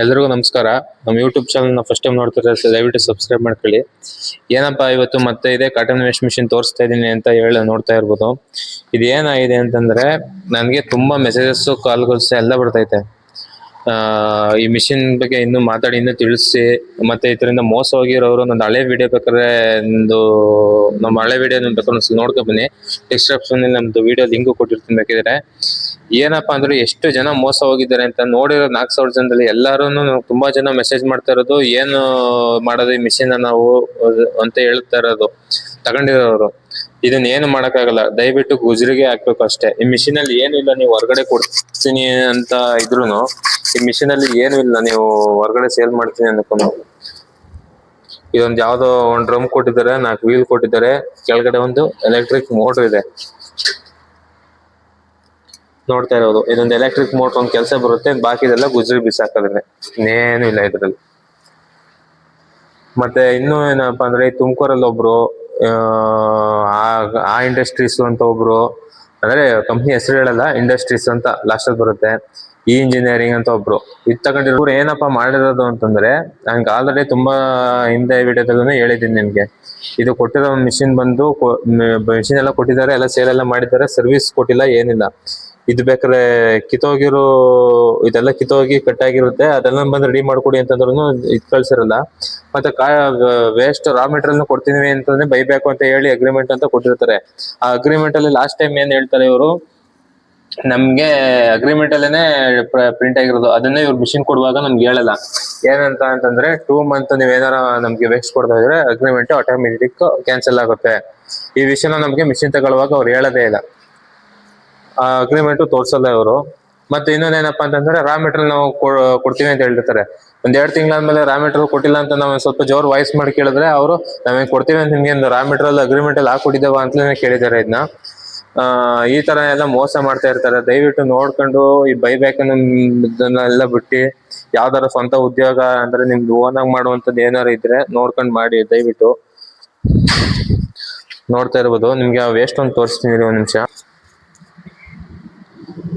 ಎಲ್ರಿಗೂ ನಮಸ್ಕಾರ. ನಮ್ಮ ಯೂಟ್ಯೂಬ್ ಚಾನಲ್ ಫಸ್ಟ್ ಟೈಮ್ ನೋಡ್ತಾರೆ ದಯವಿಟ್ಟು ಸಬ್ಸ್ಕ್ರೈಬ್ ಮಾಡ್ಕೊಳ್ಳಿ. ಏನಪ್ಪಾ ಇವತ್ತು ಮತ್ತೆ ಇದೆ ಕಾಟನ್ ವೇಸ್ಟ್ ಮಿಷಿನ್ ತೋರಿಸ್ತಾ ಇದ್ದೀನಿ ಅಂತ ಹೇಳಿ ನೋಡ್ತಾ ಇರ್ಬೋದು. ಇದೇನಾಗಿದೆ ಅಂತಂದ್ರೆ, ನನಗೆ ತುಂಬಾ ಮೆಸೇಜಸ್ ಕಾಲ್ಗಳ್ಸ್ ಎಲ್ಲ ಬರ್ತೈತೆ ಈ ಮಿಷಿನ್ ಬಗ್ಗೆ ಇನ್ನು ಮಾತಾಡಿ, ಇನ್ನು ತಿಳಿಸಿ, ಮತ್ತೆ ಇದರಿಂದ ಮೋಸ ಹೋಗಿರೋರು ಒಂದು ಹಳೆ ವಿಡಿಯೋ ಬೇಕಾದ್ರೆ ಒಂದು ನಮ್ಮ ಹಳೆ ವಿಡಿಯೋ ಬೇಕಾದ್ರೆ ನೋಡ್ಕೊ ಬನ್ನಿ. ಡಿಸ್ಕ್ರಿಪ್ಷನ್ ನಮ್ದು ವಿಡಿಯೋ ಲಿಂಕ್ ಕೊಟ್ಟಿರ್ತೀನಿ ಬೇಕಿದ್ರೆ. ಏನಪ್ಪಾ ಅಂದ್ರೆ ಎಷ್ಟು ಜನ ಮೋಸ ಹೋಗಿದ್ದಾರೆ ಅಂತ ನೋಡಿರೋ ನಾಲ್ಕು ಸಾವಿರ ಜನದಲ್ಲಿ ಎಲ್ಲಾರು ತುಂಬಾ ಜನ ಮೆಸೇಜ್ ಮಾಡ್ತಾ ಇರೋದು, ಏನು ಮಾಡೋದು ಈ ಮಿಷಿನ್ ನಾವು ಅಂತ ಹೇಳ್ತಾ ಇರೋದು, ತಗೊಂಡಿರೋರು. ಇದನ್ನ ಏನು ಮಾಡಕ್ಕಾಗಲ್ಲ, ದಯವಿಟ್ಟು ಗುಜರಿಗೆ ಹಾಕ್ಬೇಕು ಅಷ್ಟೇ. ಈ ಮಿಷಿನ್ ಅಲ್ಲಿ ಏನು ಇಲ್ಲ ನೀವು ಹೊರಗಡೆ ಕೊಡ್ತೀನಿ ಅಂತ ಇದ್ರೂನು ಈ ಮಿಷಿನ್ ಅಲ್ಲಿ ಏನು ಇಲ್ಲ, ನೀವು ಹೊರಗಡೆ ಸೇಲ್ ಮಾಡ್ತೀನಿ ಅನ್ಕೊಂಡು ಇದೊಂದು ಯಾವ್ದೋ ಒಂದ್ ಡ್ರಮ್ ಕೊಟ್ಟಿದ್ದಾರೆ, ನಾಲ್ಕು ವೀಲ್ ಕೊಟ್ಟಿದ್ದಾರೆ, ಕೆಳಗಡೆ ಒಂದು ಎಲೆಕ್ಟ್ರಿಕ್ ಮೋಟರ್ ಇದೆ. ನೋಡ್ತಾ ಇರೋದು, ಇದೊಂದು ಎಲೆಕ್ಟ್ರಿಕ್ ಮೋಟರ್ ಒಂದು ಕೆಲಸ ಬರುತ್ತೆ ಬಾಕಿದೆಲ್ಲ ಗುಜರಿ ಬಿಸಾಕೋದ್ರೆ. ಇನ್ನೇನು ಇಲ್ಲ ಇದ್ರಲ್ಲಿ. ಮತ್ತೆ ಇನ್ನು ಏನಪ್ಪಾ ಅಂದ್ರೆ ತುಮಕೂರಲ್ಲಿ ಒಬ್ರು, ಆ ಇಂಡಸ್ಟ್ರೀಸ್ ಅಂತ ಒಬ್ರು, ಅಂದ್ರೆ ಕಂಪ್ನಿ ಹೆಸರು ಹೇಳಲ್ಲ ಇಂಡಸ್ಟ್ರೀಸ್ ಅಂತ ಲಾಸ್ಟಲ್ಲಿ ಬರುತ್ತೆ. ಈ ಇಂಜಿನಿಯರಿಂಗ್ ಅಂತ ಒಬ್ರು. ಇದು ತಗೊಂಡಿರೋರು ಏನಪ್ಪ ಮಾಡಿರೋದು ಅಂತಂದ್ರೆ, ನಂಗೆ ಆಲ್ರೆಡಿ ತುಂಬಾ ಹಿಂದೆ ವಿಡಿಯೋದಲ್ಲೂ ಹೇಳಿದ್ದೀನಿ ನಿಮ್ಗೆ. ಇದು ಕೊಟ್ಟಿರೋ ಮಿಷಿನ್ ಬಂದು ಮಿಷಿನ್ ಎಲ್ಲ ಕೊಟ್ಟಿದ್ದಾರೆ, ಎಲ್ಲ ಸೇಲ್ ಎಲ್ಲ ಮಾಡಿದ್ದಾರೆ ಸರ್ವಿಸ್ ಕೊಟ್ಟಿಲ್ಲ, ಏನಿಲ್ಲ. ಇದು ಬೇಕಾದ್ರೆ ಕಿತ್ತೋಗಿರೋ, ಇದೆಲ್ಲ ಕಿತ್ತೋಗಿ ಕಟ್ಟಾಗಿರುತ್ತೆ, ಅದೆಲ್ಲ ಬಂದು ರೆಡಿ ಮಾಡ್ಕೊಡಿ ಅಂತಂದ್ರೂ ಇದು ಕಳ್ಸಿರಲ್ಲ. ಮತ್ತೆ ಕಾ ವೇಸ್ಟ್ ರಾ ಮೆಟೀರಿಯಲ್ ಕೊಡ್ತೀನಿ ಅಂತಂದ್ರೆ, ಬೈಬೇಕು ಅಂತ ಹೇಳಿ ಅಗ್ರಿಮೆಂಟ್ ಅಂತ ಕೊಟ್ಟಿರ್ತಾರೆ. ಆ ಅಗ್ರಿಮೆಂಟ್ ಅಲ್ಲಿ ಲಾಸ್ಟ್ ಟೈಮ್ ಏನ್ ಹೇಳ್ತಾರೆ ಇವರು? ನಮ್ಗೆ ಅಗ್ರಿಮೆಂಟ್ ಅಲ್ಲೇನೆ ಪ್ರಿಂಟ್ ಆಗಿರೋದು. ಅದನ್ನೇ ಇವ್ರು ಮಿಷಿನ್ ಕೊಡುವಾಗ ನಮ್ಗೆ ಹೇಳಲ್ಲ. ಏನಂತ ಅಂತಂದ್ರೆ ಟೂ ಮಂತ್ ನೀವ್ ಏನಾರ ನಮ್ಗೆ ವೇಸ್ಟ್ ಕೊಡ್ತಾ ಇದ್ರೆ ಅಗ್ರಿಮೆಂಟ್ ಆಟೋಮೆಟಿಕ್ ಕ್ಯಾನ್ಸಲ್ ಆಗುತ್ತೆ. ಈ ವಿಷಯನ ನಮ್ಗೆ ಮಿಷಿನ್ ತಗೊಳ್ಳುವಾಗ ಅವ್ರು ಹೇಳದೇ ಇಲ್ಲ. ಆ ಅಗ್ರಿಮೆಂಟ್ ತೋರ್ಸಲ್ಲ ಇವರು. ಮತ್ತೆ ಇನ್ನೊಂದೇನಪ್ಪಾ ಅಂತಂದ್ರೆ ರಾ ಮೆಟೀರಿಯಲ್ ನಾವು ಕೊಡ್ತೀವಿ ಅಂತ ಹೇಳ್ತಾರೆ ಒಂದ್ ಎರಡ್ ತಿಂಗಳಾದ್ಮೇಲೆ ರಾ ಮೆಟೀರಿಯಲ್ ಕೊಟ್ಟಿಲ್ಲ ಅಂತ ನಾವು ಸ್ವಲ್ಪ ಜೋರ್ ವಾಯ್ಸ್ ಮಾಡಿ ಕೇಳಿದ್ರೆ ಅವರು, ನಾವೇನ್ ಕೊಡ್ತೀವಿ ಅಂತ ನಿಮ್ಗೆ ರಾ ಮೆಟೀರಿಯಲ್ ಅಗ್ರಿಮೆಂಟ್ ಅಲ್ಲಿ ಹಾಕೊಟ್ಟಿದ್ದೇವ ಅಂತಲೇ ಕೇಳಿದ್ದಾರೆ ಇದನ್ನ ಆ, ಈ ತರ ಎಲ್ಲ ಮೋಸ ಮಾಡ್ತಾ ಇರ್ತಾರೆ. ದಯವಿಟ್ಟು ನೋಡ್ಕೊಂಡು ಈ ಬೈಬ್ಯಾಕ್ ಇದನ್ನೆಲ್ಲ ಬಿಟ್ಟು ಯಾವ್ದಾರ ಸ್ವಂತ ಉದ್ಯೋಗ ಅಂದ್ರೆ ನಿಮ್ದು ಓನ್ ಆಗಿ ಮಾಡುವಂತದ್ದು ಏನಾರು ಇದ್ರೆ ನೋಡ್ಕೊಂಡು ಮಾಡಿ, ದಯವಿಟ್ಟು. ನೋಡ್ತಾ ಇರ್ಬೋದು. ನಿಮ್ಗೆ ಆ ವೇಸ್ಟ್ ಒಂದು ತೋರಿಸ್ತೀನಿ ಒಂದ್ ನಿಮಿಷ.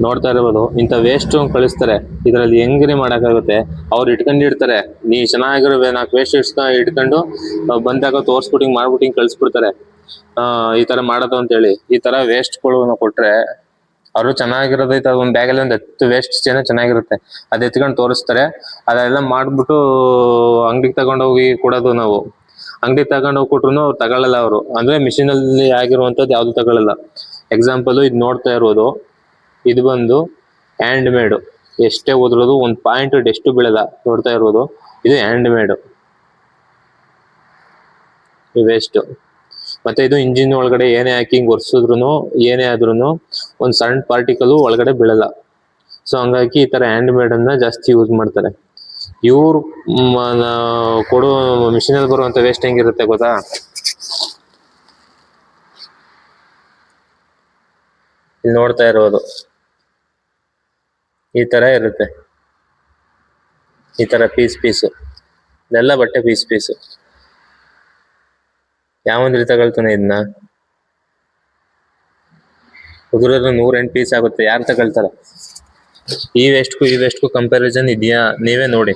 ನೋಡ್ತಾ ಇರ್ಬೋದು. ಇಂಥ ವೇಸ್ಟ್ ಕಳಿಸ್ತಾರೆ. ಇದರಲ್ಲಿ ಹೆಂಗ್ರಿ ಮಾಡೋಕ್ಕಾಗುತ್ತೆ? ಅವ್ರು ಇಟ್ಕೊಂಡಿರ್ತಾರೆ ನೀ ಚೆನ್ನಾಗಿರೋ ನಾಲ್ಕು ವೇಸ್ಟ್ ಇಟ್ಕೊಂಡು ಬಂದಾಗ ತೋರ್ಸ್ಬಿಟ್ಟು ಹಿಂಗ್ ಮಾಡ್ಬಿಟ್ಟು ಹಿಂಗ್ ಕಳ್ಸ್ಬಿಡ್ತಾರೆ. ಈ ತರ ಮಾಡೋದು ಅಂತ ಹೇಳಿ ಈ ತರ ವೇಸ್ಟ್ ವೇಸ್ಟ್ಗಳು ಕೊಟ್ರೆ ಅವರು ಚೆನ್ನಾಗಿರೋದು ಐತೆ ಒಂದು ಬ್ಯಾಗ್ ಬ್ಯಾಗಲ್ಲಿ ಒಂದ್ ಹತ್ತು ವೇಸ್ಟ್ ಏನೋ ಚೆನ್ನಾಗಿರುತ್ತೆ. ಅದ್ ಎತ್ಕೊಂಡು ತೋರಿಸ್ತಾರೆ. ಅದೆಲ್ಲ ಮಾಡ್ಬಿಟ್ಟು ಅಂಗಡಿಗೆ ತಗೊಂಡೋಗಿ ಕೊಡೋದು ನಾವು. ಅಂಗಡಿ ತಗೊಂಡೋಗಿ ಕೊಟ್ರು ಅವ್ರು ತಗೊಳ್ಳಲ್ಲ ಅವರು. ಅಂದ್ರೆ ಮಿಷಿನ್ ಅಲ್ಲಿ ಆಗಿರುವಂತದ್ದು ಯಾವ್ದು ತಗೊಳ್ಳಲ್ಲ ಎಕ್ಸಾಂಪಲ್ ಇದು ನೋಡ್ತಾ ಇರೋದು. ಇದು ಬಂದು ಹ್ಯಾಂಡ್ ಮೇಡ್ ಎಷ್ಟೇ ಓದಿರೋದು ಒಂದು ಪಾಯಿಂಟ್ ಎಷ್ಟು ಬೀಳಲ್ಲ ನೋಡ್ತಾ ಇರೋದು. ಇದು ಹ್ಯಾಂಡ್ ಮೇಡ್ ವೇಸ್ಟ್ ಮತ್ತೆ ಇದು ಇಂಜಿನ್ ಒಳಗಡೆ ಏನೇ ಹಾಕಿ ಒರ್ಸಿದ್ರು ಏನೇ ಆದ್ರೂ ಒಂದ್ ಸಣ್ಣ ಪಾರ್ಟಿಕಲ್ ಒಳಗಡೆ ಬೀಳಲ್ಲ. ಸೊ ಹಂಗಾಗಿ ಈ ತರ ಹ್ಯಾಂಡ್ ಮೇಡ್ ಅನ್ನ ಜಾಸ್ತಿ ಯೂಸ್ ಮಾಡ್ತಾರೆ. ಇವ್ರು ಕೊಡೋ ಮಿಷಿನ್ ಅಲ್ಲಿ ಬರುವಂತ ವೇಸ್ಟ್ ಹೆಂಗಿರುತ್ತೆ ಗೊತ್ತಾ? ಇಲ್ಲಿ ನೋಡ್ತಾ ಇರೋದು. ಈ ತರ ಇರುತ್ತೆ. ಈ ತರ ಪೀಸ್ ಪೀಸು ಇದೆಲ್ಲ ಬಟ್ಟೆ ಪೀಸ್ ಪೀಸು ಯಾವಂದ್ರಿ ತಗೊಳ್ತಾನೆ ಇದನ್ನ ಉದುರೋದು ನೂರೆಂಟು ಪೀಸ್ ಆಗುತ್ತೆ, ಯಾರು ತಗೊಳ್ತಾರೆ? ಈ ವೇಸ್ಟ್ಗೂ ಈ ವೇಸ್ಟ್ಗೂ ಕಂಪ್ಯಾರಿಸನ್ ಇದೆಯಾ? ನೀವೇ ನೋಡಿ.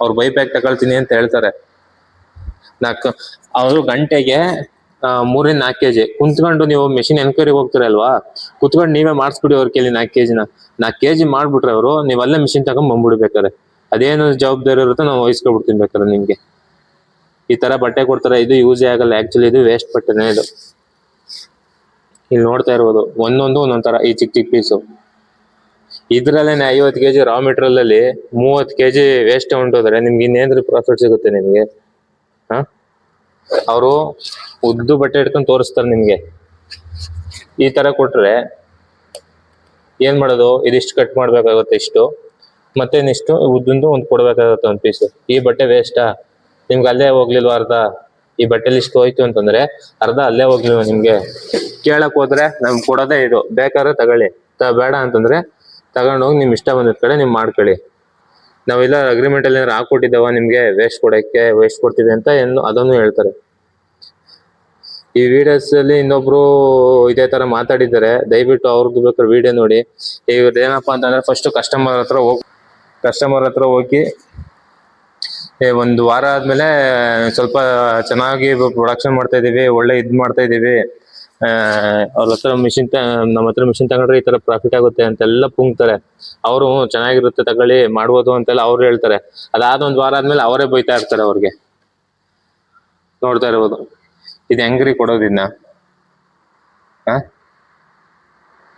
ಅವ್ರು ಬೈ ಬ್ಯಾಗ್ ತಗೊಳ್ತೀನಿ ಅಂತ ಹೇಳ್ತಾರೆ. ನಾಲ್ಕು, ಅವರು ಗಂಟೆಗೆ ಮೂರಿಂದ ನಾಲ್ಕು ಕೆಜಿ. ಕುಂತ್ಕೊಂಡು ನೀವು ಮೆಷಿನ್ ಎನ್ಕ್ವೈರಿಗೆ ಹೋಗ್ತೀರಲ್ವಾ ಕುತ್ಕೊಂಡು ನೀವೇ ಮಾಡಿಸ್ಬಿಡಿ ಅವ್ರ ಕೇಳಿ ನಾಲ್ಕು ಕೆಜಿನ. ನಾಲ್ಕು ಕೆಜಿ ಮಾಡ್ಬಿಟ್ರೆ ಅವರು, ನೀವು ಅಲ್ಲೇ ಮಿಷಿನ್ ತಗೊಂಡ್ ಬಂದ್ಬಿಡ್ಬೇಕಾರೆ ಅದೇನು ಜವಾಬ್ದಾರಿ ಇರುತ್ತೋ, ನಾವು ವಹಿಸ್ಕೊಬಿಡ್ತೀನಿ ಬೇಕಾದ್ರೆ ನಿಮ್ಗೆ. ಈ ತರ ಬಟ್ಟೆ ಕೊಡ್ತಾರೆ, ಇದು ಯೂಸೇ ಆಗಲ್ಲ. ಆಕ್ಚುಲಿ ಇದು ವೇಸ್ಟ್ ಬಟ್ಟೆನೇ ಇದು. ಇಲ್ಲಿ ನೋಡ್ತಾ ಇರ್ಬೋದು, ಒಂದೊಂದು ಒಂದೊಂದ್ ತರ ಈ ಚಿಕ್ಕ ಚಿಕ್ಕ ಪೀಸು ಇದ್ರಲ್ಲೇನೆ ಐವತ್ತು ಕೆಜಿ ರಾ ಮೆಟೀರಿಯಲ್ ಅಲ್ಲಿ ಮೂವತ್ತು ಕೆಜಿ ವೇಸ್ಟ್ ಹೊಂಟೋದ್ರೆ ನಿಮ್ಗೆ ಇನ್ನೇನ್ರಿ ಪ್ರಾಫಿಟ್ ಸಿಗುತ್ತೆ ನಿಮ್ಗೆ. ಹಾ? ಅವರು ಉದ್ದು ಬಟ್ಟೆ ಇಟ್ಕೊಂಡು ತೋರಿಸ್ತಾರೆ ನಿಮ್ಗೆ. ಈ ತರ ಕೊಟ್ರೆ ಏನ್ ಮಾಡೋದು? ಇದಿಷ್ಟು ಕಟ್ ಮಾಡ್ಬೇಕಾಗುತ್ತೆ ಇಷ್ಟು. ಮತ್ತೆ ಇಷ್ಟು ಉದ್ದಂದು ಒಂದು ಕೊಡ್ಬೇಕಾಗತ್ತೆ ಒಂದು ಪೀಸ್ ಈ ಬಟ್ಟೆ ವೇಸ್ಟಾ ನಿಮ್ಗೆ ಅಲ್ಲೇ ಹೋಗ್ಲಿಲ್ವಾ ಅರ್ಧ? ಈ ಬಟ್ಟೆ ಇಷ್ಟು ಹೋಯ್ತು ಅಂತಂದ್ರೆ ಅರ್ಧ ಅಲ್ಲೇ ಹೋಗ್ಲಿಲ್ವಾ ನಿಮ್ಗೆ. ಕೇಳಕ್ ಹೋದ್ರೆ ನಮ್ಗೆ ಕೊಡೋದೇ ಇದು. ಬೇಕಾದ್ರೆ ತಗೊಳ್ಳಿ. ಬೇಡ ಅಂತಂದ್ರೆ ತಗೊಂಡೋಗಿ ನಿಮ್ ಇಷ್ಟ ಬಂದಿದ್ ಕಡೆ ನಿಮ್ ಮಾಡ್ಕೊಳ್ಳಿ. ನಾವೆಲ್ಲ ಅಗ್ರಿಮೆಂಟ್ ಅಲ್ಲಿ ಏನಾರು ಹಾಕೊಟ್ಟಿದ್ದಾವ ನಿಮ್ಗೆ? ವೇಸ್ಟ್ ಕೊಡಕ್ಕೆ ವೇಸ್ಟ್ ಕೊಡ್ತಿದೆ ಅಂತ ಏನು ಅದನ್ನು ಹೇಳ್ತಾರೆ. ಈ ವಿಡಿಯೋಸ್ ಅಲ್ಲಿ ಇನ್ನೊಬ್ರು ಇದೇ ತರ ಮಾತಾಡಿದ್ದಾರೆ. ದಯವಿಟ್ಟು ಅವ್ರದ್ದು ಬೇಕಾದ್ರೆ ವಿಡಿಯೋ ನೋಡಿ. ಇವ್ರದ್ದು ಏನಪ್ಪಾ ಅಂತಂದ್ರೆ ಫಸ್ಟ್ ಕಸ್ಟಮರ್ ಹತ್ರ ಹೋಗಿ ಕಸ್ಟಮರ್ ಹತ್ರ ಹೋಗಿ ಒಂದು ವಾರ ಆದ್ಮೇಲೆ ಸ್ವಲ್ಪ ಚೆನ್ನಾಗಿ ಪ್ರೊಡಕ್ಷನ್ ಮಾಡ್ತಾ ಇದೀವಿ ಒಳ್ಳೆ ಇದ್ ಮಾಡ್ತಾ ಇದೀವಿ ಅವ್ರ ಹತ್ರ ಮಿಷಿನ್ ನಮ್ಮ ಹತ್ರ ಮಿಷಿನ್ ತಗೊಂಡ್ರೆ ಈ ತರ ಪ್ರಾಫಿಟ್ ಆಗುತ್ತೆ ಅಂತೆಲ್ಲ ಪುಂಗ್ತಾರೆ. ಅವರು ಚೆನ್ನಾಗಿರುತ್ತೆ ತಗೊಳ್ಳಿ, ಮಾಡ್ಬೋದು ಅಂತೆಲ್ಲ ಅವ್ರು ಹೇಳ್ತಾರೆ. ಅದಾದ ಒಂದ್ ವಾರ ಆದ್ಮೇಲೆ ಅವರೇ ಬೈತಾ ಇರ್ತಾರೆ ಅವ್ರಿಗೆ. ನೋಡ್ತಾ ಇರ್ಬೋದು. ಇದು ಹೆಂಗ್ರಿ ಕೊಡೋದಿನ್ನ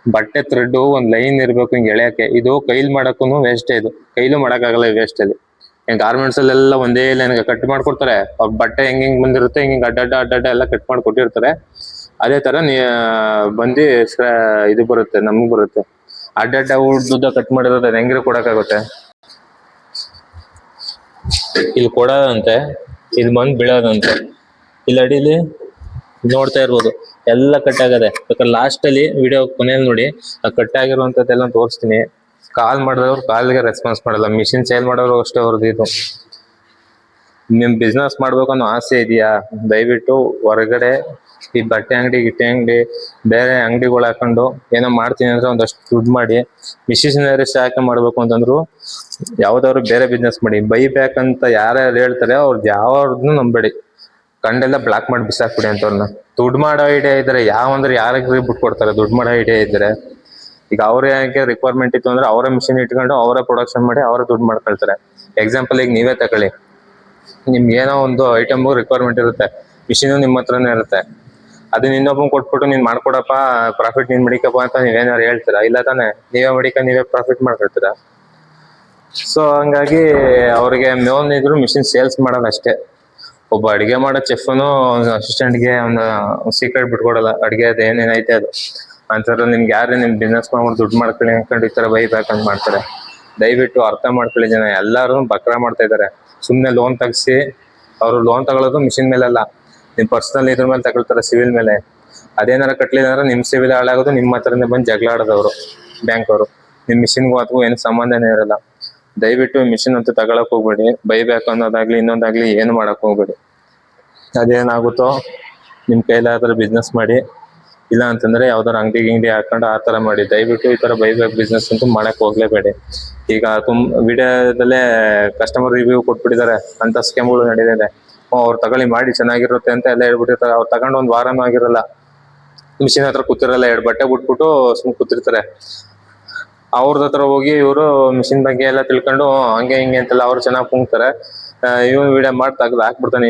ಬಟ್ಟೆ ಥ್ರೆಡ್ ಒಂದ್ ಲೈನ್ ಇರ್ಬೇಕು ಹಿಂಗ್ ಎಳೆಯಕ್ಕೆ ಇದು ಕೈಲಿ ಮಾಡಕ್ಕೂ ವೇಸ್ಟ್ ಇದು. ಕೈಲೂ ಮಾಡಕ್ಕಾಗಲ್ಲ ವೇಸ್ಟ್ ಅಲ್ಲಿ. ಗಾರ್ಮೆಂಟ್ಸ್ ಅಲ್ಲೆಲ್ಲ ಒಂದೇ ಲೈನ್ ಕಟ್ ಮಾಡ್ಕೊಡ್ತಾರೆ. ಅವ್ರ ಬಟ್ಟೆ ಹೆಂಗ್ ಹೆಂಗ್ ಬಂದಿರುತ್ತೆ, ಹಿಂಗ್ ಅಡ್ಡ ಅಡ್ಡಡ್ಡ ಎಲ್ಲ ಕಟ್ ಮಾಡಿ ಕೊಟ್ಟಿರ್ತಾರೆ. ಅದೇ ತರ ನೀ ಬಂದು ಇದು ಬರುತ್ತೆ, ನಮಗ್ ಬರುತ್ತೆ. ಅಡ್ಡಡ್ಡ ಉದ್ದ ಕಟ್ ಮಾಡಿರೋದು ಹೆಂಗ್ರೆ ಕೊಡಕ್ಕಾಗುತ್ತೆ? ಇಲ್ಲಿ ಕೊಡೋದಂತೆ, ಇಲ್ಲಿ ಬಂದ್ ಬೀಳೋದಂತೆ. ಇಲ್ಲಿ ಅಡಿಲಿ ನೋಡ್ತಾ ಇರ್ಬೋದು, ಎಲ್ಲ ಕಟ್ ಆಗದೆ. ಬೇಕಾದ್ರೆ ಲಾಸ್ಟ್ ಅಲ್ಲಿ ವಿಡಿಯೋ ಕೊನೆಯಲ್ಲಿ ನೋಡಿ ಕಟ್ ಆಗಿರುವಂತದ್ದೆಲ್ಲ ತೋರಿಸ್ತೀನಿ. ಕಾಲ್ ಮಾಡಿದವ್ರು ಕಾಲ್ಗೆ ರೆಸ್ಪಾನ್ಸ್ ಮಾಡಲ್ಲ. ಮಿಷಿನ್ ಸೇಲ್ ಮಾಡೋರು ಅಷ್ಟೇ ಅವ್ರದ್ದು ಇದು. ನಿಮ್ ಬಿಸ್ನೆಸ್ ಮಾಡ್ಬೇಕು ಅನ್ನೋ ಆಸೆ ಇದೆಯಾ? ದಯವಿಟ್ಟು ಹೊರಗಡೆ ಈ ಬಟ್ಟೆ ಅಂಗಡಿ, ಗಿಟ್ಟೆ ಅಂಗಡಿ, ಬೇರೆ ಅಂಗಡಿಗಳು ಹಾಕೊಂಡು ಏನೋ ಮಾಡ್ತೀನಿ ಅಂದ್ರೆ ಒಂದಷ್ಟು ದುಡ್ಡು ಮಾಡಿ ಮಿಷಿನರಿ ಸ್ಟಾಕ್ ಮಾಡ್ಬೇಕು ಅಂತಂದ್ರು ಯಾವ್ದಾದ್ರು ಬೇರೆ ಬಿಸ್ನೆಸ್ ಮಾಡಿ. ಬೈ ಬ್ಯಾಕ್ ಅಂತ ಯಾರ್ಯಾರು ಹೇಳ್ತಾರೆ ಅವ್ರದ್ದು ಯಾವ್ದನ್ನು ನಂಬೇಡಿ. ಕಂಡೆಲ್ಲ ಬ್ಲಾಕ್ ಮಾಡಿ ಬಿಸಾಕ್ಬಿಡಿ ಅಂತವ್ರನ್ನ ದುಡ್ಡು ಮಾಡೋ ಐಡಿಯಾ ಇದ್ರೆ ಯಾವಂದ್ರೆ ಯಾರಿಗೆ ಬಿಟ್ಕೊಡ್ತಾರೆ ದುಡ್ಡು ಮಾಡೋ ಐಡಿಯಾ ಇದ್ರೆ ಈಗ ಅವ್ರೇ ಯಾಕೆ ರಿಕ್ವೈರ್ಮೆಂಟ್ ಇತ್ತು ಅಂದ್ರೆ ಅವರ ಮಿಷಿನ್ ಇಟ್ಕೊಂಡು ಅವರೇ ಪ್ರೊಡಕ್ಷನ್ ಮಾಡಿ ಅವರ ದುಡ್ಡು ಮಾಡ್ಕೊಳ್ತಾರೆ. ಎಕ್ಸಾಂಪಲ್ ಈಗ ನೀವೇ ತಗೊಳ್ಳಿ. ನಿಮ್ಗೆ ಏನೋ ಒಂದು ಐಟಮ್ ರಿಕ್ವೈರ್ಮೆಂಟ್ ಇರುತ್ತೆ. ಮಿಷಿನು ನಿಮ್ಮ ಹತ್ರನೇ ಇರುತ್ತೆ. ಅದನ್ನ ಇನ್ನೊಬ್ಬ ಕೊಟ್ಬಿಟ್ಟು ನೀನ್ ಮಾಡ್ಕೊಡಪ್ಪ ಪ್ರಾಫಿಟ್ ನೀನ್ ಮಡಿಕಪ್ಪ ಅಂತ ನೀವೇನಾರು ಹೇಳ್ತೀರಾ? ಇಲ್ಲ ತಾನೆ? ನೀವೇ ಮಡಿಕ, ನೀವೇ ಪ್ರಾಫಿಟ್ ಮಾಡ್ಕೊಳ್ತೀರಾ? ಸೊ ಹಂಗಾಗಿ ಅವ್ರಿಗೆ ಮೇನ್ ಇದ್ರು ಮಿಷಿನ್ ಸೇಲ್ಸ್ ಮಾಡೋದು ಅಷ್ಟೇ. ಒಬ್ಬ ಅಡಿಗೆ ಮಾಡೋ ಚೆಫ್ನು ಅಸಿಸ್ಟೆಂಟ್ಗೆ ಒಂದು ಸೀಕ್ರೆಟ್ ಬಿಟ್ಕೊಡಲ್ಲ. ಅಡಿಗೆ ಅದು ಏನೇನೈತೆ ಅದು. ಅಂತಾರೆ ನಿಮ್ಗೆ ಯಾರು ನಿಮ್ ಬಿಸ್ನೆಸ್ ಮಾಡ್ಬಿಟ್ಟು ದುಡ್ಡು ಮಾಡ್ಕೊಳ್ಳಿ ಅನ್ಕೊಂಡು ಈ ತರ ಬೈಬ್ಯಾಕ್ ಅಂತ ಮಾಡ್ತಾರೆ. ದಯವಿಟ್ಟು ಅರ್ಥ ಮಾಡ್ಕೊಳ್ಳಿ ಜನ, ಎಲ್ಲರೂ ಬಕ್ರ ಮಾಡ್ತಾ ಇದ್ದಾರೆ ಸುಮ್ಮನೆ ಲೋನ್ ತೆಗ್ಸಿ, ಅವರು ಲೋನ್ ತಗೊಳ್ಳೋದು ಮಿಷಿನ್ ಮೇಲೆಲ್ಲ. ನಿಮ್ ಪರ್ಸನಲ್ ಇದ್ರ ಮೇಲೆ ತಗೊಳ್ತಾರೆ ಸಿವಿಲ್ ಮೇಲೆ. ಅದೇನಾರ ಕಟ್ಲಿಲ್ಲ ಅಂದ್ರೆ ನಿಮ್ ಸಿವಿಲ್ ಹಾಳಾಗೋದು ನಿಮ್ಮ ಹತ್ರನೇ ಬಂದು ಜಗಳ ಆಡೋದವ್ರು ಬ್ಯಾಂಕ್ ಅವರು. ನಿಮ್ ಮಿಷಿನ್ಗೂ ಅದಕ್ಕೂ ಏನು ಸಂಬಂಧನೇ ಇರಲ್ಲ. ದಯವಿಟ್ಟು ಮಿಷಿನ್ ಅಂತೂ ತಗೊಳಕ್ ಹೋಗ್ಬೇಡಿ. ಬೈಬ್ಯಾಕ್ ಅನ್ನೋದಾಗ್ಲಿ, ಇನ್ನೊಂದಾಗ್ಲಿ ಏನು ಮಾಡಕ್ ಹೋಗ್ಬೇಡಿ. ಅದೇನಾಗುತ್ತೋ ನಿಮ್ ಕೈಲಾದ್ರೆ ಬಿಸ್ನೆಸ್ ಮಾಡಿ. ಇಲ್ಲ ಅಂತಂದ್ರೆ ಯಾವ್ದಾರ ಅಂಗಡಿ ಗಿಂಗಡಿ ಹಾಕೊಂಡು ಆ ತರ ಮಾಡಿ. ದಯವಿಟ್ಟು ಈ ತರ ಬೈಬ್ಯಾಕ್ ಬಿಸ್ನೆಸ್ ಅಂತೂ ಮಾಡಕ್ ಹೋಗ್ಲೇಬೇಡಿ. ಈಗ ತುಂಬ ವಿಡಿಯೋದಲ್ಲೇ ಕಸ್ಟಮರ್ ರಿವ್ಯೂ ಕೊಟ್ಬಿಟ್ಟಿದ್ದಾರೆ ಅಂತ ಸ್ಕೇಮ್ಗಳು ನಡೀತಿದೆ ಅವ್ರು ತಗೊಳ್ಳಿ, ಮಾಡಿ, ಚೆನ್ನಾಗಿರುತ್ತೆ ಅಂತ ಎಲ್ಲ ಹೇಳ್ಬಿಟ್ಟಿರ್ತಾರೆ ಅವ್ರು ತಗೊಂಡು ಒಂದ್ ವಾರನೂ ಆಗಿರಲ್ಲ. ಮಿಷಿನ್ ಹತ್ರ ಕೂತಿರಲ್ಲ, ಎರಡು ಬಟ್ಟೆ ಬಿಟ್ಬಿಟ್ಟು ಸುಮ್ ಕೂತಿರ್ತಾರೆ. ಅವ್ರದ್ ಹತ್ರ ಹೋಗಿ ಇವರು ಮಿಷಿನ್ ಬಗ್ಗೆ ಎಲ್ಲ ತಿಳ್ಕೊಂಡು ಹಂಗೆ, ಹಿಂಗೆ ಅಂತೆಲ್ಲ ಅವ್ರು ಚೆನ್ನಾಗಿ ಕುಂಗ್ತಾರೆ ಇವ್ ವಿಡಿಯೋ ಮಾಡಿ ತೆಗ್ದು ಹಾಕ್ಬಿಡ್ತಾನೆ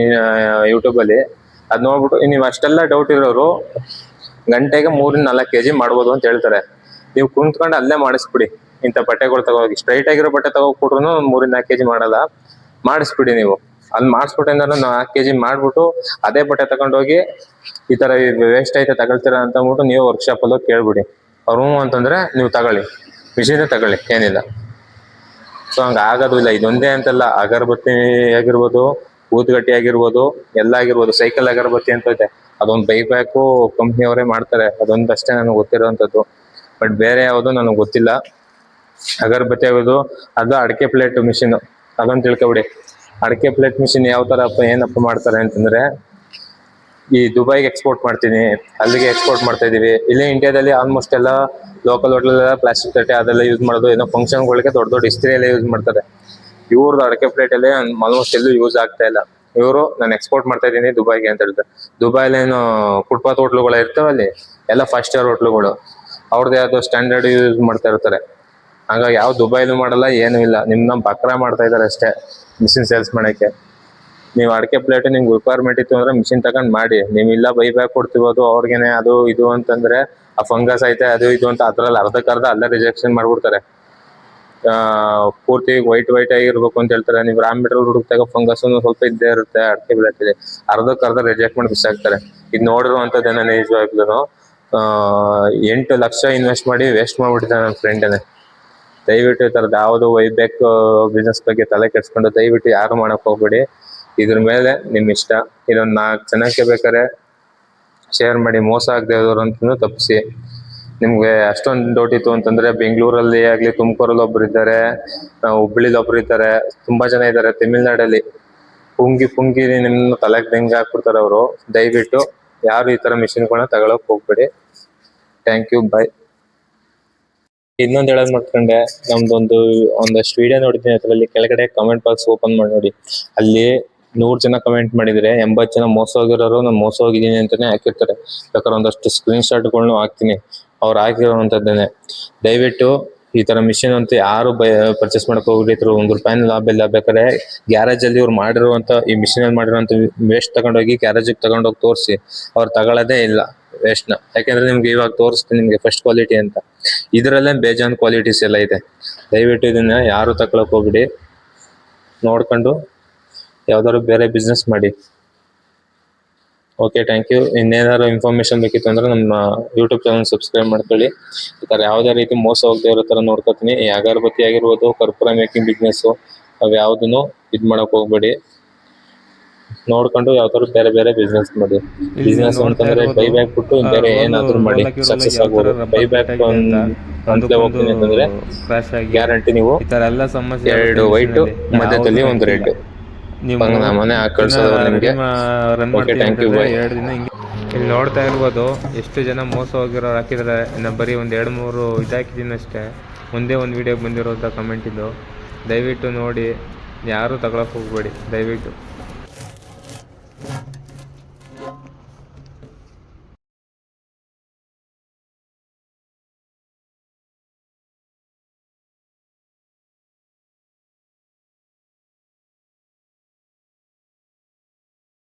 ಯೂಟ್ಯೂಬ್ ಅಲ್ಲಿ. ಅದ್ ನೋಡ್ಬಿಟ್ಟು ನೀವು ಅಷ್ಟೆಲ್ಲ ಡೌಟ್ ಇರೋರು ಗಂಟೆಗೆ ಮೂರಿಂದ ನಾಲ್ಕು ಕೆಜಿ ಮಾಡ್ಬೋದು ಅಂತ ಹೇಳ್ತಾರೆ. ನೀವು ಕುಂತ್ಕೊಂಡು ಅಲ್ಲೇ ಮಾಡಿಸ್ಬಿಡಿ. ಇಂಥ ಬಟ್ಟೆಗಳು ತಗೋಗಿ ಸ್ಟ್ರೈಟ್ ಆಗಿರೋ ಬಟ್ಟೆ ತಗೋಕೊಟ್ರು ಮೂರಿಂದ ನಾಲ್ಕು ಕೆಜಿ ಮಾಡಲ್ಲ. ಮಾಡಿಸ್ಬಿಡಿ ನೀವು. ಅಲ್ಲಿ ಮಾಡಿಸ್ಬಿಟ್ಟಿಂದ ನಾಲ್ಕು ಕೆಜಿ ಮಾಡ್ಬಿಟ್ಟು ಅದೇ ಬಟ್ಟೆ ತಗೊಂಡೋಗಿ ಈ ತರ ವೇಸ್ಟ್ ಐತೆ ತಗೊಳ್ತೀರಾ ಅಂತ ಅಂದ್ಬಿಟ್ಟು ನೀವು ವರ್ಕ್ಶಾಪ್ ಅಲ್ಲಿ ಕೇಳ್ಬಿಡಿ. ಅವ್ರು ಅಂತಂದ್ರೆ ನೀವು ತಗೊಳ್ಳಿ. ಮಿಷಿನ್ ತಗೊಳ್ಳಿ, ಏನಿಲ್ಲ. ಸೊ ಹಂಗ ಇಲ್ಲ ಇದೊಂದೇ ಅಂತಲ್ಲ. ಅಗರಬತ್ತಿ ಆಗಿರ್ಬೋದು ಊದ್ಗಟ್ಟಿ ಆಗಿರ್ಬೋದು ಎಲ್ಲ ಆಗಿರ್ಬೋದು ಸೈಕಲ್ ಅಗರಬತ್ತಿ ಅಂತ ಇದೆ. ಅದೊಂದು ಬೈಬ್ಯಾಕು ಬ್ಯಾಕು ಕಂಪ್ನಿಯವರೇ ಮಾಡ್ತಾರೆ. ಅದೊಂದಷ್ಟೇ ನನಗೆ ಗೊತ್ತಿರೋವಂಥದ್ದು. ಬಟ್ ಬೇರೆ ಯಾವುದು ನನಗೆ ಗೊತ್ತಿಲ್ಲ. ಅಗರಬತ್ತಿ ಆಗೋದು ಅದು ಅಡಿಕೆ ಪ್ಲೇಟ್ ಮಿಷಿನ್ ಅದೊಂದು ತಿಳ್ಕೊಬಿಡಿ. ಅಡಿಕೆ ಪ್ಲೇಟ್ ಮಿಷಿನ್ ಯಾವ ಥರ ಏನಪ್ಪ ಮಾಡ್ತಾರೆ ಅಂತಂದ್ರೆ, ಈ ದುಬೈಗೆ ಎಕ್ಸ್ಪೋರ್ಟ್ ಮಾಡ್ತೀನಿ, ಅಲ್ಲಿಗೆ ಎಕ್ಸ್ಪೋರ್ಟ್ ಮಾಡ್ತಾ ಇದೀವಿ ಇಲ್ಲೇ ಇಂಡಿಯಾದಲ್ಲಿ ಆಲ್ಮೋಸ್ಟ್ ಎಲ್ಲ ಲೋಕಲ್ ಹೋಟ್ಲೆಲ್ಲ ಪ್ಲಾಸ್ಟಿಕ್ ತಟ್ಟೆ ಅದೆಲ್ಲ ಯೂಸ್ ಮಾಡೋದು, ಏನೋ ಫಂಕ್ಷನ್ಗಳಿಗೆ ದೊಡ್ಡ ದೊಡ್ಡ ಇಸ್ತ್ರಿ ಎಲ್ಲ ಯೂಸ್ ಮಾಡ್ತಾರೆ. ಇವ್ರದ್ದು ಅಡಕೆ ಪ್ಲೇಟ್ ಅಲ್ಲಿ ಆಲ್ಮೋಸ್ಟ್ ಎಲ್ಲೂ ಯೂಸ್ ಆಗ್ತಾ ಇಲ್ಲ. ಇವರು ನಾನು ಎಕ್ಸ್ಪೋರ್ಟ್ ಮಾಡ್ತಾ ಇದ್ದೀನಿ ದುಬೈಗೆ ಅಂತ ಹೇಳ್ತಾರೆ. ದುಬೈಲೇನು ಫುಟ್ಪಾತ್ ಹೋಟ್ಲುಗಳು ಇರ್ತಾವಲ್ಲಿ, ಎಲ್ಲ ಫೈವ್ ಸ್ಟಾರ್ ಹೋಟ್ಲುಗಳು. ಅವ್ರದ್ದು ಯಾವ್ದು ಸ್ಟ್ಯಾಂಡರ್ಡ್ ಯೂಸ್ ಮಾಡ್ತಾ ಇರ್ತಾರೆ. ಹಂಗಾಗಿ ಯಾವ ದುಬೈಲು ಮಾಡಲ್ಲ, ಏನೂ ಇಲ್ಲ. ನಿಮ್ನ ಬಕ್ರ ಮಾಡ್ತಾ ಇದ್ದಾರೆ ಅಷ್ಟೇ ಮಿಷಿನ್ ಸೇಲ್ಸ್ ಮಾಡಕ್ಕೆ. ನೀವು ಅಡಿಕೆ ಪ್ಲೇಟ್ ನಿಮ್ಗೆ ರಿಕ್ವೈರ್ಮೆಂಟ್ ಇತ್ತು ಅಂದ್ರೆ ಮಿಷಿನ್ ತಗೊಂಡ್ ಮಾಡಿ. ನೀವು ಇಲ್ಲ ಬೈ ಬ್ಯಾಕ್ ಕೊಡ್ತಿರೋದು ಅವ್ರಿಗೇನೆ, ಅದು ಇದು ಅಂತಂದ್ರೆ, ಆ ಫಂಗಸ್ ಐತೆ, ಅದು ಇದು ಅಂತ ಅದ್ರಲ್ಲಿ ಅರ್ಧಕ್ಕರ್ಧ ಅಲ್ಲೇ ರಿಜೆಕ್ಷನ್ ಮಾಡ್ಬಿಡ್ತಾರೆ. ಪೂರ್ತಿ ವೈಟ್ ವೈಟ್ ಆಗಿರ್ಬೇಕು ಅಂತ ಹೇಳ್ತಾರೆ. ನೀವು ರಾ ಮೆಟೀರಿಯಲ್ ಹುಡುಕ್ತಾಗ ಫಂಗಸ್ ಸ್ವಲ್ಪ ಇದ್ದೇ ಇರುತ್ತೆ, ಅಡಕೆ ಬೀಳತ್ತಿದೆ ಅರ್ಧಕ್ಕೆ ಅರ್ಧ ರಿಜೆಕ್ಟ್ ಮಾಡಿ ಆಗ್ತಾರೆ ಇದು ನೋಡಿರುವಂಥದ್ದು ನಾನು ನಿಜವಾಗ್ಲೂ ಎಂಟು ಲಕ್ಷ ಇನ್ವೆಸ್ಟ್ ಮಾಡಿ ವೇಸ್ಟ್ ಮಾಡ್ಬಿಟ್ಟೆ ನನ್ನ ಫ್ರೆಂಡನೇ ದಯವಿಟ್ಟು ಈ ಥರದ್ದು ಯಾವುದು ವೈಬ್ಯಾಕ್ ಬಿಸ್ನೆಸ್ ಬಗ್ಗೆ ತಲೆ ಕೆಡ್ಸ್ಕೊಂಡು ದಯವಿಟ್ಟು ಯಾರು ಮಾಡೋಕೆ ಹೋಗ್ಬೇಡಿ. ಇದ್ರ ಮೇಲೆ ನಿಮ್ಮ ಇಷ್ಟ. ಇದೊಂದು ನಾಲ್ಕು ಜನಕ್ಕೆ ಬೇಕಾದ್ರೆ ಶೇರ್ ಮಾಡಿ ಮೋಸ ಆಗದೆ ಇರೋರು ಅಂತಂದು ತಪ್ಪಿಸಿ. ನಿಮ್ಗೆ ಅಷ್ಟೊಂದು ಡೌಟ್ ಇತ್ತು ಅಂತಂದ್ರೆ ಬೆಂಗಳೂರಲ್ಲಿ ಆಗ್ಲಿ, ತುಮಕೂರಲ್ಲಿ ಒಬ್ರು ಇದ್ದಾರೆ ಹುಬ್ಬಳ್ಳಿಲಿ ಒಬ್ರು ಇದ್ದಾರೆ, ತುಂಬಾ ಜನ ಇದ್ದಾರೆ ತಮಿಳ್ನಾಡಲ್ಲಿ. ಪುಂಗಿ ಪುಂಗಿ ನಿಮ್ಮ ತಲೆಗೆ ದಂಗೆ ಹಾಕ್ಬಿಡ್ತಾರೆ ಅವರು. ದಯವಿಟ್ಟು ಯಾರು ಈ ತರ ಮಿಷಿನ್ಗಳನ್ನ ತಗೊಳಕ್ ಹೋಗ್ಬೇಡಿ. ಥ್ಯಾಂಕ್ ಯು ಬಾಯ್ ಇನ್ನೊಂದ್ ಹೇಳೋದ್ ಮಾಡ್ಕೊಂಡೆ ನಮ್ದೊಂದು ಒಂದಷ್ಟು ವಿಡಿಯೋ ನೋಡಿದ್ದೀನಿ ಅದ್ರಲ್ಲಿ ಕೆಳಗಡೆ ಕಮೆಂಟ್ ಬಾಕ್ಸ್ ಓಪನ್ ಮಾಡಿ ನೋಡಿ. ಅಲ್ಲಿ ನೂರ್ ಜನ ಕಮೆಂಟ್ ಮಾಡಿದ್ರೆ, ಎಂಬತ್ ಜನ ಮೋಸ ಹೋಗಿರೋರು ನಾನು ಮೋಸ ಹೋಗಿದ್ದೀನಿ ಅಂತಾನೆ ಹಾಕಿರ್ತಾರೆ. ಯಾಕಂದ್ರೆ ಒಂದಷ್ಟು ಸ್ಕ್ರೀನ್ ಶಾಟ್ಗಳನ್ನು ಹಾಕ್ತೀನಿ. ಅವ್ರು ಹಾಕಿರುವಂಥದ್ದನ್ನೇ ದಯವಿಟ್ಟು ಈ ತರ ಮಿಷಿನ್ ಅಂತ ಯಾರು ಬೈ ಪರ್ಚೇಸ್ ಮಾಡಕ್ ಹೋಗ್ಬಿಟ್ಟಿದ್ರು ಒಂದ್ ರೂಪಾಯಿ ಲಾಭ ಇಲ್ಲ. ಬೇಕಾದ್ರೆ ಗ್ಯಾರೇಜ್ ಅಲ್ಲಿ ಇವ್ರು ಮಾಡಿರುವಂತ, ಈ ಮಿಷಿನ್ ಅಲ್ಲಿ ಮಾಡಿರುವಂತ ವೇಸ್ಟ್ ತಗೊಂಡೋಗಿ ಗ್ಯಾರೇಜ್ ತಗೊಂಡೋಗಿ ತೋರಿಸಿ. ಅವ್ರು ತಗೊಳ್ಳೋದೇ ಇಲ್ಲ ವೇಸ್ಟ್ನ. ಯಾಕಂದ್ರೆ ನಿಮ್ಗೆ ಇವಾಗ ತೋರಿಸ್ತೀನಿ ನಿಮ್ಗೆ ಫಸ್ಟ್ ಕ್ವಾಲಿಟಿ ಅಂತ. ಇದರಲ್ಲೇ ಬೇಜಾನ್ ಕ್ವಾಲಿಟೀಸ್ ಎಲ್ಲ ಇದೆ. ದಯವಿಟ್ಟು ಇದನ್ನ ಯಾರು ತಗೊಳಕ್ ಹೋಗ್ಬಿಡಿ. ನೋಡ್ಕೊಂಡು ಯಾವ್ದಾದ್ರು ಬೇರೆ ಬಿಸ್ನೆಸ್ ಮಾಡಿ. ಓಕೆ ಥ್ಯಾಂಕ್ ಯು ಇನ್ನೇನಾದ್ರು ಇನ್ಫಾರ್ಮೇಶನ್ ಬೇಕಿತ್ತು ಅಂದ್ರೆ ನಮ್ಮ ಯೂಟ್ಯೂಬ್ ಚಾನಲ್ ಸಬ್ಸ್ಕ್ರೈಬ್ ಮಾಡ್ಕೊಳ್ಳಿ. ಈ ಥರ ಯಾವುದೇ ರೀತಿ ಮೋಸ ಹೋಗದೆ ಇರೋ ಥರ ನೋಡ್ಕೊತೀನಿ. ಈ ಅಗರಬತ್ತಿ ಆಗಿರ್ಬೋದು ಕರ್ಪೂರ ಮೇಕಿಂಗ್ ಬಿಸ್ನೆಸ್ಸು ಅವು ಯಾವುದನ್ನು ಇದು ಮಾಡಕ್ ಹೋಗ್ಬೇಡಿ. ನೋಡ್ಕೊಂಡು ಯಾವ್ದಾದ್ರು ಬೇರೆ ಬೇರೆ ಬಿಸ್ನೆಸ್ ಮಾಡಿ. ಬಿಸ್ನೆಸ್ ಅಂತಂದ್ರೆ ಬೈ ಬ್ಯಾಕ್ ಬಿಟ್ಟು ಬೇರೆ ಏನಾದ್ರು ಮಾಡಿ ಸಕ್ಸಸ್ ಆಗ್ಬೋದು. Bye back. ಅಂತಲೇ ಹೋಗ್ತೀನಿ ಅಂತಂದ್ರೆ ಗ್ಯಾರಂಟಿ ನೀವು ಎರಡು ವೈಟ್ ಮಧ್ಯದಲ್ಲಿ ಒಂದು ರೆಡ್ ನೀವು ನಿಮ್ಗೆ. ರನ್ ಮಾಡ್ತೀವಿ ಎರಡು ದಿನ ಹಿಂಗೆ. ಇಲ್ಲಿ ನೋಡ್ತಾ ಇರ್ಬೋದು ಎಷ್ಟು ಜನ ಮೋಸ ಹೋಗಿರೋರು ಹಾಕಿದ್ರೆ ನಾನು ಬರೀ ಒಂದು ಎರಡು ಮೂರು ಇದಾಕಿದ್ದೀನಿ ಅಷ್ಟೇ. ಒಂದೇ ಒಂದು ವಿಡಿಯೋಗೆ ಬಂದಿರೋಂಥ ಕಮೆಂಟ್ ಇದು. ದಯವಿಟ್ಟು ನೋಡಿ ಯಾರು ತಗೊಳಕ್ ಹೋಗ್ಬೇಡಿ. ದಯವಿಟ್ಟು.